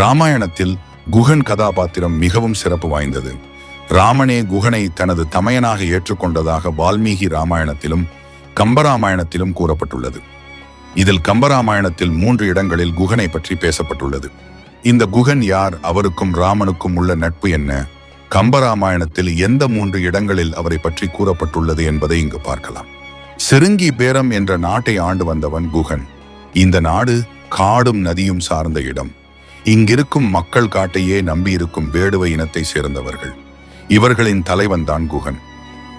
ராமாயணத்தில் குகன் கதாபாத்திரம் மிகவும் சிறப்பு வாய்ந்தது. ராமனே குகனை தனது தமையனாக ஏற்றுக்கொண்டதாக வால்மீகி ராமாயணத்திலும் கம்பராமாயணத்திலும் கூறப்பட்டுள்ளது. இதில் கம்பராமாயணத்தில் மூன்று இடங்களில் குகனை பற்றி பேசப்பட்டுள்ளது. இந்த குகன் யார் அவருக்கும் ராமனுக்கும் உள்ள நட்பு என்ன கம்பராமாயணத்தில் எந்த மூன்று இடங்களில் அவரை பற்றி கூறப்பட்டுள்ளது என்பதை இங்கு பார்க்கலாம். சிறுங்கி பேரம் என்ற நாட்டை ஆண்டு வந்தவன் குகன். இந்த நாடு காடும் நதியும் சார்ந்த இடம். இங்கிருக்கும் மக்கள் காட்டையே நம்பியிருக்கும் வேடுவ இனத்தை சேர்ந்தவர்கள். இவர்களின் தலைவன் தான் குகன்.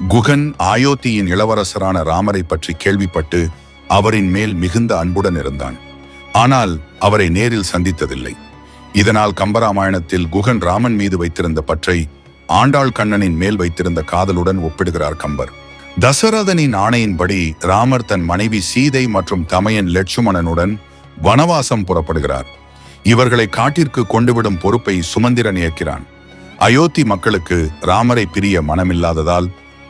குகன் ஆயோத்தியின் இளவரசரான ராமரை பற்றி கேள்விப்பட்டு அவரின் மேல் மிகுந்த அன்புடன் இருந்தான். ஆனால் அவரை நேரில் சந்தித்ததில்லை. இதனால் கம்பராமாயணத்தில் குகன் ராமன் மீது வைத்திருந்த பற்றை ஆண்டாள் கண்ணனின் மேல் வைத்திருந்த காதலுடன் ஒப்பிடுகிறார் கம்பர். தசரதனின் ஆணையின்படி ராமர் தன் மனைவி சீதை மற்றும் தமையன் லட்சுமணனுடன் வனவாசம் புறப்படுகிறார். இவர்களை காட்டிற்கு கொண்டுவிடும் பொறுப்பை சுமந்திரன் ஏற்கிறான். அயோத்தி மக்களுக்கு ராமரை பிரிய மனமில்லாததால்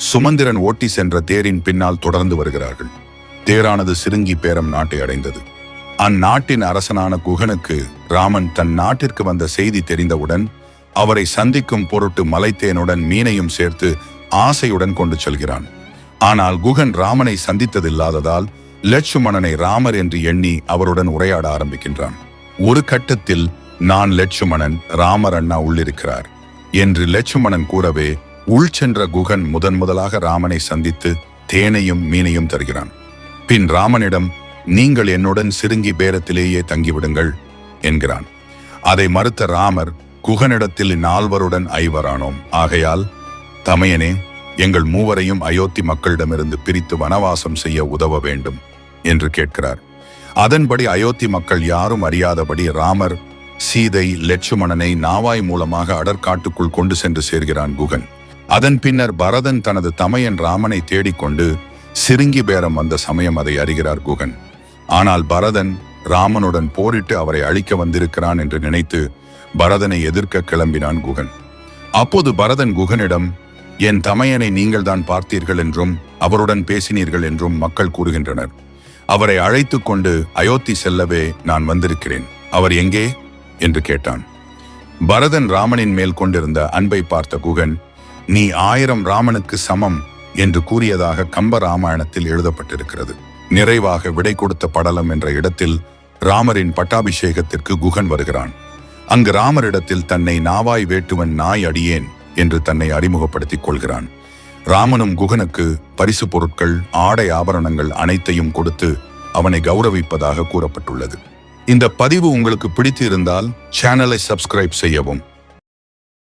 சுமந்திரன் ஓட்டி சென்ற தேரின் பின்னால் தொடர்ந்து வருகிறார்கள். தேரானது சிறுங்கி பேரம் நாட்டை அடைந்தது. அந்நாட்டின் அரசனான குகனுக்கு ராமன் தன் நாட்டிற்கு வந்த செய்தி தெரிந்தவுடன் அவரை சந்திக்கும் பொருட்டு மலைத்தேனுடன் மீனையும் சேர்த்து ஆசையுடன் கொண்டு செல்கிறான். ஆனால் குகன் ராமனை சந்தித்ததில்லாததால் லட்சுமணனை ராமர் என்று எண்ணி அவருடன் உரையாட ஆரம்பிக்கின்றான். ஒரு கட்டத்தில் நான் லட்சுமணன் ராமர் அண்ணா உள்ளிருக்கிறார் என்று லட்சுமணன் கூறவே உள் சென்ற குகன் முதன் முதலாக ராமனை சந்தித்து தேனையும் மீனையும் தருகிறான். பின் ராமனிடம் நீங்கள் என்னுடன் சிறுங்கி பேரத்திலேயே தங்கிவிடுங்கள் என்கிறான். அதை மறுத்த ராமர் குகனிடத்தில் நால்வருடன் ஐவரானோம். ஆகையால் தமையனே எங்கள் மூவரையும் அயோத்தி மக்களிடமிருந்து பிரித்து வனவாசம் செய்ய உதவ வேண்டும் என்று கேட்கிறார். அதன்படி அயோத்தி மக்கள் யாரும் அறியாதபடி ராமர் சீதை லட்சுமணனை நாவாய் மூலமாக அடற்காட்டுக்குள் கொண்டு சென்று சேர்கிறான் குகன். அதன் பின்னர் பரதன் தனது தமையன் ராமனை தேடிக்கொண்டு சிறுங்கி பேரம் வந்த சமயம் அதை அறிகிறார் குகன். ஆனால் பரதன் ராமனுடன் போரிட்டு அவரை அழிக்க வந்திருக்கிறான் என்று நினைத்து பரதனை எதிர்க்க கிளம்பினான் குகன். அப்போது பரதன் குகனிடம் என் தமையனை நீங்கள் தான் பார்த்தீர்கள் என்றும் அவருடன் பேசினீர்கள் என்றும் மக்கள் கூறுகின்றனர். அவரை அழைத்து கொண்டு அயோத்தி செல்லவே நான் வந்திருக்கிறேன். அவர் எங்கே? என்று கேட்டான். பரதன் ராமனின் மேல் கொண்டிருந்த அன்பை பார்த்த குகன் நீ ஆயிரம் ராமனுக்கு சமம் என்று கூறியதாக கம்ப ராமாயணத்தில் எழுதப்பட்டிருக்கிறது. நிறைவாக விடை கொடுத்த படலம் என்ற இடத்தில் ராமரின் பட்டாபிஷேகத்திற்கு குகன் வருகிறான். அங்கு ராமரிடத்தில் தன்னை நாவாய் வேட்டுவன் நாய் அடியேன் என்று தன்னை அறிமுகப்படுத்திக் கொள்கிறான். ராமனும் குகனுக்கு பரிசு பொருட்கள் ஆடை ஆபரணங்கள் அனைத்தையும் கொடுத்து அவனை கௌரவிப்பதாக கூறப்பட்டுள்ளது. இந்த பதிவு உங்களுக்கு பிடித்து இருந்தால் சேனலை சப்ஸ்கிரைப் செய்யவும்.